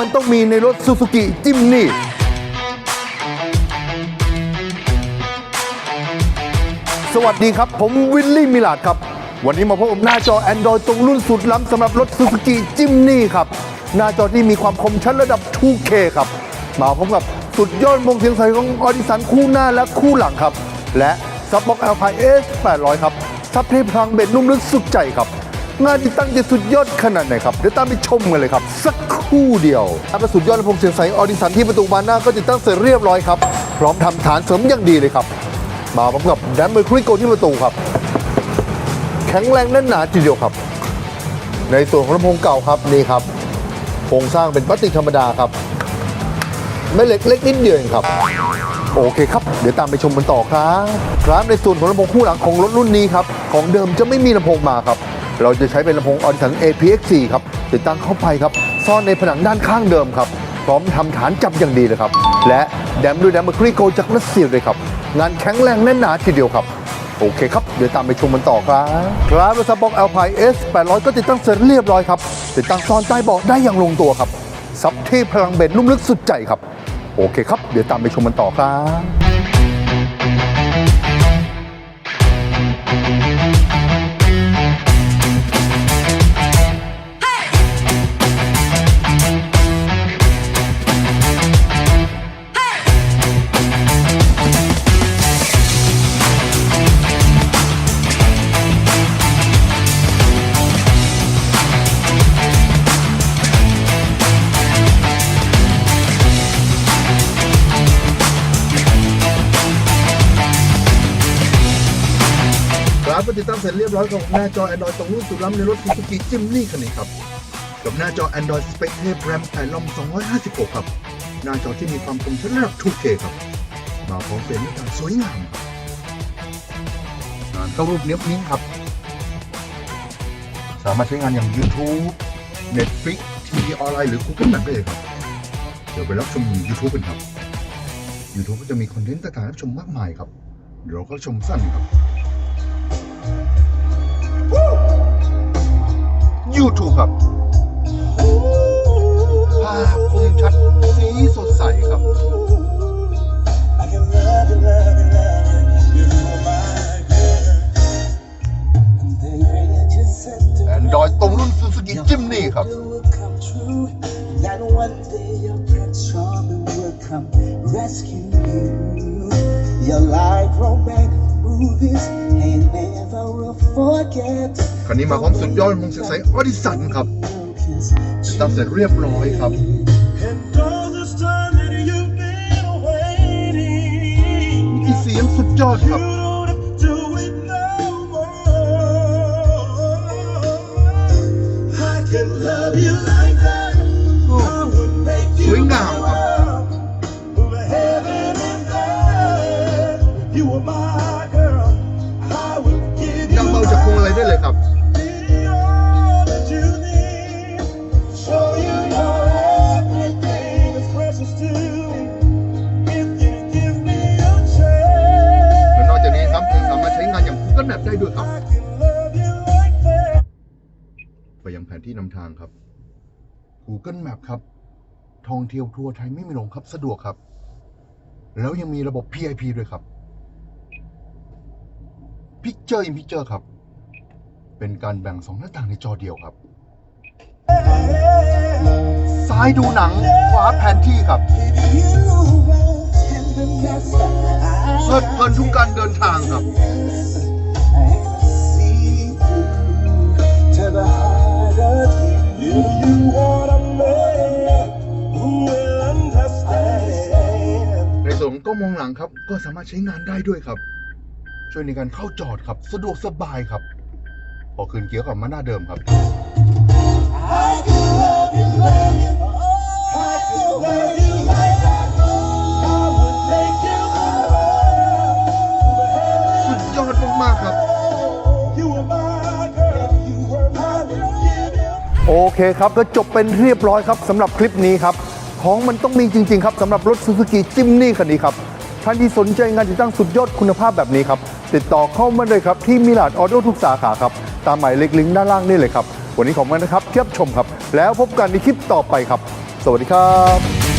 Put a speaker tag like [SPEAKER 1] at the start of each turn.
[SPEAKER 1] มันต้องมีในรถซูซูกิจิมนี่สวัสดีครับ ผมวิลลี่มิลาดครับ วันนี้มาพบกับหน้าจอ Android ตรงรุ่นสุดล้ำสำหรับรถซูซูกิจิมนี่ครับ หน้าจอที่มีความคมชัดระดับ 2K ครับ มาพร้อมกับสุดยอดวงเสียงใสของออดิสันคู่หน้าและคู่หลังครับ และซับบ็อกแอลพายเอส800 ครับ ซับเทพลังเบ็ดนุ่มลึกสุดใจครับ งานที่ตั้งใจสุดยอดขนาดไหนครับ เดี๋ยวตามไปชมกันเลยครับ สักครู่เดียวอาประสุดยอดลำโพงเสียงใสออดิสันที่ประตูบานหน้าก็ติดตั้งเสร็จเรียบร้อยครับ พร้อมทำฐานเสริมอย่างดีเลยครับ มาพร้อมกับแดมเมอร์คริโกที่ประตูครับ แข็งแรงแน่นหนาทีเดียวครับ ในส่วนของลำโพงเก่าครับนี่ครับโครงสร้างเป็นพลาสติกธรรมดาครับแม่เล็กเล็กนิดเดียวเองครับ โอเคครับ เดี๋ยวตามไปชมกันต่อครับ ครับในส่วนของลำโพงคู่หลังของรถรุ่นนี้ครับ ของเดิมจะไม่มีลำโพงมาครับ เราจะใช้เป็นลำโพงออดิสัน APX4 ครับติดตั้งเข้าไปครับ ซ่อนในผนังด้านข้างเดิมครับ พร้อมทำฐานจับอย่างดีเลยครับ และแดมด้วยแดมเมอร์คริโกจากรัสเซียเลยครับ งานแข็งแรงแน่นหนาทีเดียวครับโอเคครับ เดี๋ยวตามไปชมกันต่อครับครับรถซับบ็อก Alpine S 800ก็ติดตั้งเสร็จเรียบร้อยครับ ติดตั้งซ่อนใต้เบาะได้อย่างลงตัวครับ ซับที่พลังเบ็ดนุ่มลึกสุดใจครับ โอเคครับ เดี๋ยวตามไปชมกันต่อครับ ครับติดตั้งเสร็จเรียบร้อยกับหน้าจอ Android ตรงรุ่นสุดล้ำในรถ Suzuki Jimny คันนี้ครับ กับหน้าจอ Android Spectre RAM 8ลอม256 ครับ หน้าจอที่มีความคมชัดระดับ 2K ครับ มาพร้อมเฟรมหน้าตาสวยงามงานเข้ารูปเนี้ยบนิ้งครับ สามารถใช้งานอย่าง YouTube Netflix ทีวีออนไลน์หรือ Google Map ได้เลยครับ เดี๋ยวไปรับชม YouTube กันครับ YouTube ก็จะมีคอนเทนต์ต่างๆรับชมมากมายครับ เดี๋ยวเราก็ชมสั้นครับ YouTube ครับภาพคมชัดสีสดใสครับ
[SPEAKER 2] I can love you, love you, love you. You're my girl. And baby, I just said to
[SPEAKER 1] แอนดรอยตรงรุ่น Suzuki Jimny ครับ
[SPEAKER 2] you will come true. That one day your Prince Charming will come rescue you. Your life romantic movies ain't never will forget.
[SPEAKER 1] คันนี้มาพร้อมสุดยอดมงเสียงใสออดิสันครับติดตั้งเสร็จเรียบร้อยครับ
[SPEAKER 2] And all this time that you've been waiting.
[SPEAKER 1] ที่เสียงสุดยอดครับ
[SPEAKER 2] You
[SPEAKER 1] ได้ด้วยครับ ไปยังแผนที่นำทางครับ Google Map ครับท่องเที่ยวทั่วไทยไม่มีหลงครับสะดวกครับ แล้วยังมีระบบ PIP ด้วยครับ Picture in Picture ครับ เป็นการแบ่งสองหน้าต่างในจอเดียวครับ ซ้ายดูหนังขวาแผนที่ครับ ล้องมองหลังครับ ก็สามารถใช้งานได้ด้วยครับ ช่วยในการเข้าจอดครับ สะดวกสบายครับ พอคืนเกียร์กลับมาหน้าเดิมครับ สุดยอดมากๆครับ โอเคครับก็จบเป็นเรียบร้อยครับสำหรับคลิปนี้ครับ ของมันต้องมีจริง ๆ ครับสำหรับรถซูซูกิจิมนี่คันนี้ครับท่านที่สนใจงานติดตั้งสุดยอดคุณภาพแบบนี้ครับ ติดต่อเข้ามาเลยครับ ที่มิลาดออโต้ทุกสาขาครับ ตามหมายเลขลิงก์ด้านล่างนี่เลยครับ วันนี้ขอบคุณนะครับเทียบชมครับ แล้วพบกันในคลิปต่อไปครับ สวัสดีครับ